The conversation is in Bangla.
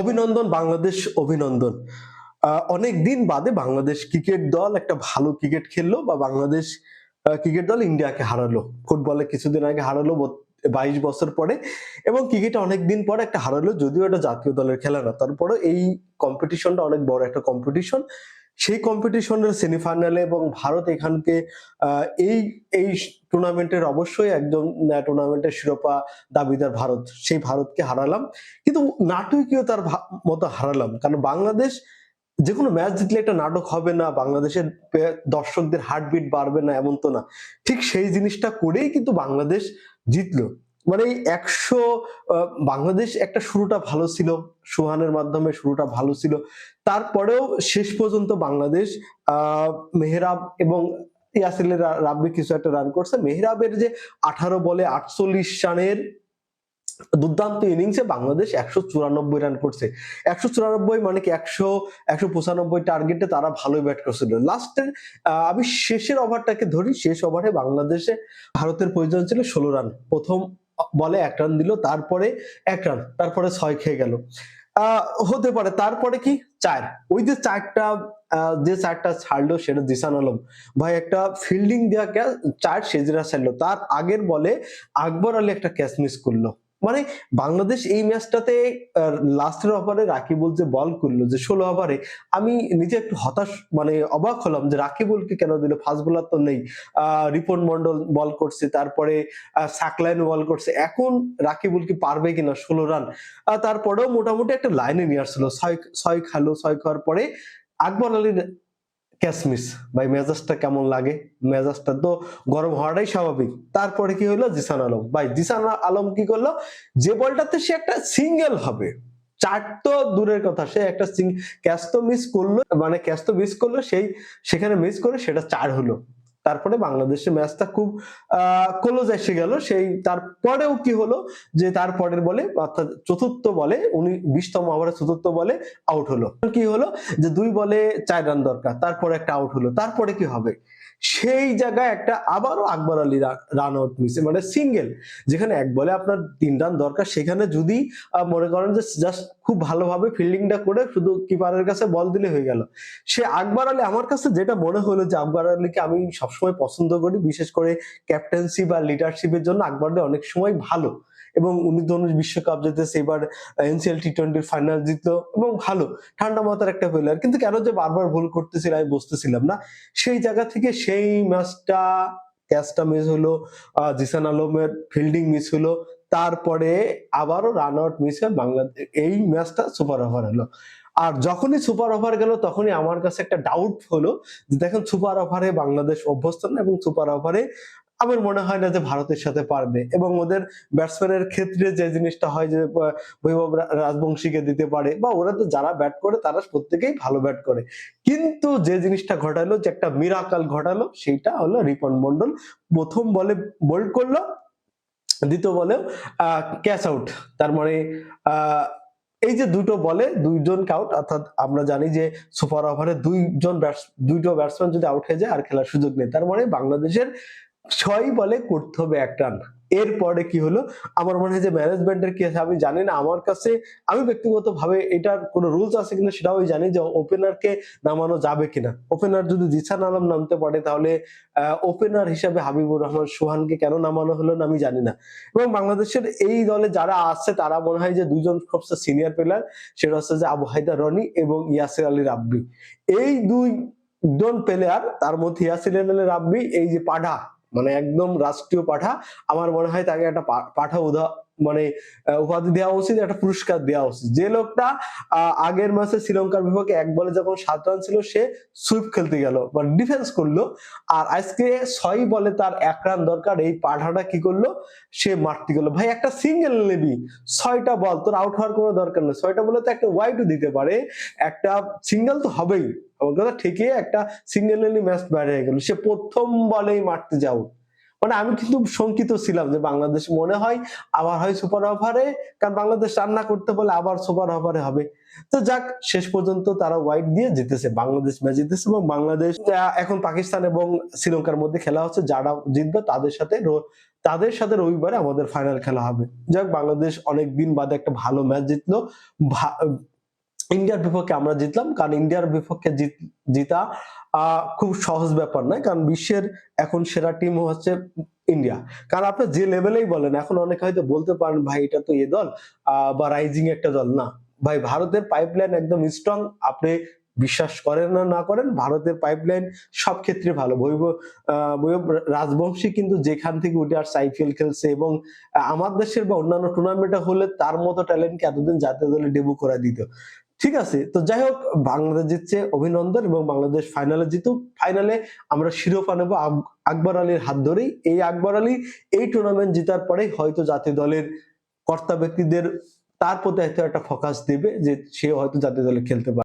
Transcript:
অভিনন্দন, বাংলাদেশ অভিনন্দন। অনেক দিন বাদে বাংলাদেশ ক্রিকেট দল একটা ভালো ক্রিকেট খেললো বা বাংলাদেশ ক্রিকেট দল ইন্ডিয়াকে হারালো। ফুটবলে কিছুদিন আগে হারালো বাইশ বছর পরে। এবং ক্রিকেটে অনেক দিন পরে একটা হারালো, যদিও এটা জাতীয় দলের খেলা না। তারপরে এই কম্পিটিশনটা অনেক বড় একটা কম্পিটিশন সেই কম্পিটিশনের সেমিফাইনালে এবং ভারত এখানকে এই এই টুর্নামেন্টের অবশ্যই একজন টুর্নামেন্টের শিরোপা দাবিদার ভারত। সেই ভারতকে হারালাম। কিন্তু নাটকীয়তার ভা- মতো হারালাম। কারণ বাংলাদেশ যে কোনো ম্যাচ জিতলে একটা নাটক হবে না। বাংলাদেশের দর্শকদের হার্টবিট বাড়বে না, এমন তো না। ঠিক সেই জিনিসটা করেই কিন্তু বাংলাদেশ জিতলো। মানে একশো বাংলাদেশ একটা শুরুটা ভালো ছিল, সুহানের মাধ্যমে শুরুটা ভালো ছিল। তারপরেও শেষ পর্যন্ত বাংলাদেশ মেহরাব এবং ইয়াসিলের রাব্বি কিছু একটা রান করছে। মেহরাবের যে আঠারো বলে আটচল্লিশ রানের দুর্দান্ত ইনিংসে বাংলাদেশ একশো চুরানব্বই রান করছে। একশো চুরানব্বই মানে কি একশো একশো পঁচানব্বই টার্গেটে তারা ভালোই ব্যাট করছিল। লাস্টের আমি শেষের ওভারটাকে ধরি। শেষ ওভারে বাংলাদেশে ভারতের প্রয়োজন ছিল ষোলো রান প্রথম বলে এক রান দিল, তারপরে এক রান, তারপরে ছয় খেয়ে গেল। হতে পারে, তারপরে কি? চার। ওই যে চারটা যে চারটা ছাড়লো সেটা দিসান আলম। ভাই, একটা ফিল্ডিং দেওয়া ক্যাচ, চার সেজরা ছাড়লো। তার আগের বলে আকবর আলী একটা ক্যাচ মিস করল। মানে বাংলাদেশ এই ম্যাচটাতে লাস্টের ওভারে রাকিবুল যে বল করল, যে ষোলো ওভারে আমি নিজে একটু হতাশ মানে অবাক হলাম যে রাকিবুলকে কেন দিল? ফাস্ট বোলার তো নেই। রিপন মন্ডল বল করছে, তারপরে সাকলাইন বল করছে। এখন রাকিবুল কি পারবে কিনা? ষোলো রান তারপরেও মোটামুটি একটা লাইনে নিয়ে আসছিল ছয় ছয় খালো, ছয় খাওয়ার পরে আকবর আলীর ক্যাচ মিস ভাই, মেজাজটা কেমন লাগে? মেজাজটা তো গরম হওয়াটাই স্বাভাবিক। তারপরে কি হলো? জিসান আলম। ভাই, জিসান আলম কি করল? যে বলটাতে সে একটা সিঙ্গেল হবে। চার তো দূরের কথা। সে একটা ক্যাচ তো মিস করল মানে ক্যাচ তো মিস করল, সেই সেখানে মিস করে সেটা চার হলো। তারপরে বাংলাদেশের ম্যাচটা খুব ক্লোজ এসে গেল। সেই তারপরেও কি হলো যে তারপরের বলে, অর্থাৎ চতুর্থ বলে, উনি বিশতম ওভারে চতুর্থ বলে আউট হলো। কি হলো? যে দুই বলে চার রান দরকার, তারপরে একটা আউট হলো। তারপরে কি হবে? সেই জায়গায় একটা আবারও আকবর আলী রান আউট মিসে মানে সিঙ্গেল যেখানে এক বলে আপনার তিন রান দরকার। সেখানে যদি মনে করেন যে জাস্ট খুব ভালোভাবে ফিল্ডিংটা করে শুধু কিপারের কাছে বল দিলে হয়ে গেল। সে আকবর আলী, আমার কাছে যেটা মনে হলো যে আকবর আলীকে আমি সবসময় পছন্দ করি, বিশেষ করে ক্যাপ্টেন্সি বা লিডারশিপের জন্য আকবর আলী অনেক সময় ভালো। এবং উনি তো বিশ্বকাপ জিতেছে, এবার এনসিএল টি টোয়েন্টির ফাইনাল জিতলো এবং ভালো, ঠান্ডা মাথার একটা প্লেয়ার কিন্তু কেন যে বারবার ভুল করতেছিল আমি বুঝতেছিলাম না। সেই জায়গা থেকে সেই ম্যাচটা ক্যাচটা মিস হলো জিসান আলমের ফিল্ডিং মিস হলো, তারপরে আবারও রান আউট মিস হয়ে বাংলাদেশ এই ম্যাচটা সুপার ওভার হলো। আর যখনই সুপার ওভার গেল, তখনই আমার কাছে একটা ডাউট হলো দেখেন সুপার ওভারে বাংলাদেশ অভ্যস্ত না এবং সুপার ওভারে আমার মনে হয় না যে ভারতের সাথে পারবে এবং ওদের ব্যাটসম্যানের ক্ষেত্রে যে জিনিসটা হয় যে বৈভব রাজবংশীকে দিতে পারে বা ওরা তো যারা ব্যাট করে তারা প্রত্যেকেই ভালো ব্যাট করে। কিন্তু যে জিনিসটা ঘটালো, যে একটা মিরাকাল ঘটালো সেইটা হলো রিপন মন্ডল প্রথম বলে বোল্ড করল, দ্বিতীয় বলেও ক্যাচ আউট তার মানে এই যে দুটো বলে, দুইজন আউট অর্থাৎ আমরা জানি যে সুপার ওভারে দুইজন ব্যাটস দুইটো ব্যাটসম্যান যদি আউট হয়ে যায়, আর খেলার সুযোগ নেই। তার মানে বাংলাদেশের ছয় বলে করতে হবে এক রান। এরপরে কি হলো? আমার মনে হয় যে ম্যানেজমেন্টের কি আছে আমি জানি না, আমার কাছে, আমি ব্যক্তিগত ভাবে এটার কোনো রুলস আছে কিনা সেটাও জানি যে ওপেনারকে নামানো যাবে কিনা। ওপেনার যদি জিসান আলম নামতে পারে, তাহলে ওপেনার হিসাবে হাবিবুর রহমান সোহানকে কেন নামানো হলো না আমি জানি না। এবং বাংলাদেশের এই দলে যারা আছে, তারা মনে হয় যে দুজন সবচেয়ে সিনিয়র প্লেয়ার সেটা হচ্ছে যে আবু হায়দার রনি এবং ইয়াসির আলী রাব্বি। এই দুই জন প্লেয়ার তার মধ্যে ইয়াসির আলী রাব্বি, এই যে পাঠা মানে একদম রাষ্ট্রীয় পাঠা। আমার মনে হয় তাকে একটা পাঠা উদা মানে উপাধি দেওয়া উচিত, একটা পুরস্কার দেওয়া উচিত। যে লোকটা আগের মাসে শ্রীলঙ্কার বিপক্ষে এক বলে যখন সাত রান ছিল, সে সুইপ খেলতে গেল মানে ডিফেন্স করল। আর আজকে ছয় বলে তার এক রান দরকার, এই পাঠাটা কি করল? সে মারতে গেল। ভাই, একটা সিঙ্গেল নেবি। ছয়টা বল, তোর আউট হওয়ার কোনো দরকার নেই। ছয়টা বলে তো একটা ওয়াইডও দিতে পারে। একটা সিঙ্গেল তো হবেই। আমার কথা ঠিকই, একটা সিঙ্গেল ম্যাচ বাইরে হয়ে গেল। সে প্রথম বলেই মারতে যাও। মানে আমি কিন্তু শঙ্কিত ছিলাম যে বাংলাদেশ মনে হয় আবার হয় সুপার ওভারে, কারণ বাংলাদেশ রান্না করতে বলে আবার সুপার ওভারে হবে। তো যাক, শেষ পর্যন্ত তারা হোয়াইট দিয়ে জিতেছে, বাংলাদেশ ম্যাচ জিতেছে এবং বাংলাদেশ এখন পাকিস্তান এবং শ্রীলঙ্কার মধ্যে খেলা হচ্ছে, যারা জিতবে তাদের সাথে তাদের সাথে রবিবারে আমাদের ফাইনাল খেলা হবে। যাক, বাংলাদেশ অনেক দিন বাদে একটা ভালো ম্যাচ জিতলো ইন্ডিয়ার বিপক্ষে আমরা জিতলাম কারণ ইন্ডিয়ার বিপক্ষে জিত- খুব সহজ ব্যাপার নয় কারণ বিশ্বের এখন সেরা টিম হচ্ছে ইন্ডিয়া। কারণ আপনি যে লেভেলেই বলেন এখন অনেকে হয়তো বলতে পারেন ভাই এটা তো এ দল বা রাইজিং একটা দল। না ভাই ভারতের পাইপলাইন একদম স্ট্রং আপনি বিশ্বাস করেন না না করেন ভারতের পাইপলাইন সব ক্ষেত্রে ভালো। বৈভব আহ, বৈভব রাজবংশী কিন্তু যেখান থেকে উঠে আসছে আইপিএল খেলছে এবং আমার দেশের বা অন্যান্য টুর্নামেন্টে হলে তার মতো ট্যালেন্টকে এতদিন জাতীয় দলে ডেবু করে দিত। ঠিক আছে? তো যাই হোক বাংলাদেশ জিতছে অভিনন্দন এবং বাংলাদেশ ফাইনালে জিতুক। ফাইনালে আমরা শিরোপা নেব আকবর আলীর হাত ধরেই। এই আকবর আলী এই টুর্নামেন্ট জিতার পরেই হয়তো জাতীয় দলের কর্তা ব্যক্তিদের তার প্রতি হয়তো একটা ফোকাস দেবে যে সে হয়তো জাতীয় দলে খেলতে পারে